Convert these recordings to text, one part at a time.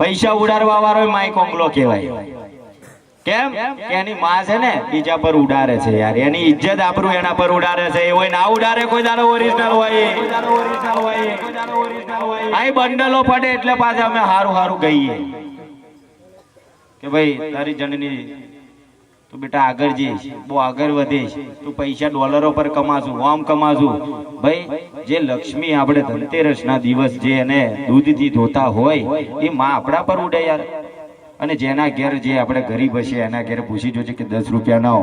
પૈસા ઉડાડવા વાળો માય કોંગલો કહેવાય. કેમ? એની માં છે ને બીજા પર ઉડાડે છે યાર. એની ઇજ્જત આપણું એના પર ઉડાડે છે. એ હોય ના ઉડાડે કોઈ દાડો ઓરિજિનલ હોય. આ બંડલો પડે એટલે પાછા અમે હારું હારું ગઈએ. કે ભાઈ તારી જનની તું બેટા આગળ જઈશ બહુ આગળ વધીશ તું પૈસા ડોલરો પર કમાશું ઓમ કમાશું ભાઈ, જે લક્ષ્મી આપણે ધનતેરસના દિવસ જે એને દૂધથી ધોતા હોય, એ માં આપણા પર ઉડે યાર. અને જેના ઘેર જે આપણે ગરીબ હશે, એના ઘેર પૂછી જોજે કે દસ રૂપિયા નો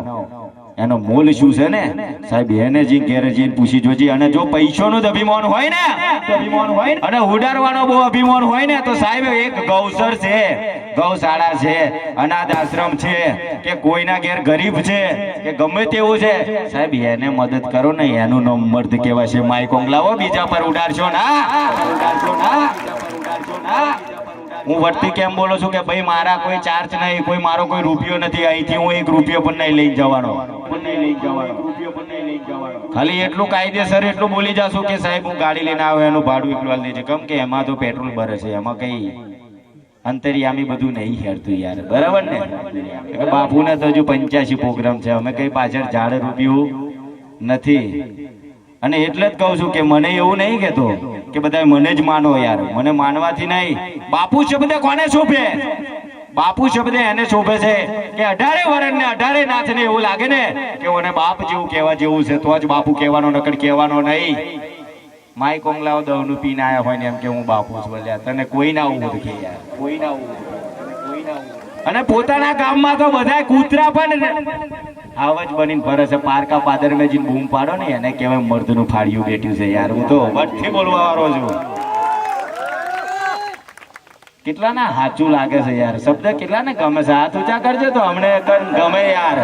એનો મોલ શું છે ને? સાહેબ, એને જે ઘેર જઈને પૂછી જોજે, અને જો પૈસાનું અભિમાન હોય ને અભિમાન હોય અને ઉડાડવાનો બહુ અભિમાન હોય ને, તો સાહેબ, એક ગૌસર છે. ગૌશાળા છે, અનાથ આશ્રમ છે, કે કોઈના ઘેર ગરીબ છે, કે ગમે તેવું છે. સાહેબ, એને મદદ કરો ને, એનું નામ મર્દ કહેવાય છે માય કોંગલાઓ બીજા પર ઉડાડશો ના. હું વર્તી કેમ બોલું છું કે ભાઈ, મારા કોઈ ચાર્જ નહીં, કોઈ મારો કોઈ રૂપિયો નથી. અહીંથી હું એક રૂપિયો પણ નહીં લઈ જવાનો. ખાલી એટલું કાયદેસર, એટલું બોલી જાશું કે સાહેબ, હું ગાડી લઈને આવ્યો, એનું ભાડું એટલું હાલ દેજે. કેમ કે એમાં તો પેટ્રોલ ભરે છે, એમાં કઈ અંતરિયામી બધું નહીં હેરતું યાર. બરાબર ને? બાપુને તો હજુ પંચ્યાસી પ્રોગ્રામ છે. અમે કઈ પાછળ ઝાડ રૂપિયું નથી. અને એટલે જ કહું છું કે મને એવું નહીં કેતો કે બધા મને જ માનો યાર. મને માનવાથી નહીં. બાપુ શબ્દ કોને શોભે? બાપુ શબ્દ એને શોભે છે કે અઢારે વરણ ને અઢારે નાથ ને એવું લાગે ને કે મને બાપ જેવું કહેવા જેવું છે. તો જ બાપુ કહેવાનો નકર કહેવાનો નહીં. માય કોંગલાઓ દવનું પીને આયા હોય ને એમ કે હું બાપુ છું. બોલ્યા તને કોઈ ના ઓળખે યાર. કોઈ ના ઓળખે. અને પોતાના ગામમાં તો બધાય કૂતરા પણ આવજ બનીને ફરે છે. પારકા પાદર મેં જીને બૂમ પાડો ને એને કહેવાય મર્દનું ફાળિયું બેઠ્યું છે યાર. હું તો વટથી બોલવા વાળો છું. કેટલા ના સાચું લાગે છે યાર. શબ્દ કેટલા ને ગમે છે? હાથ ઊંચા કરજો તો હમણે ગમે યાર.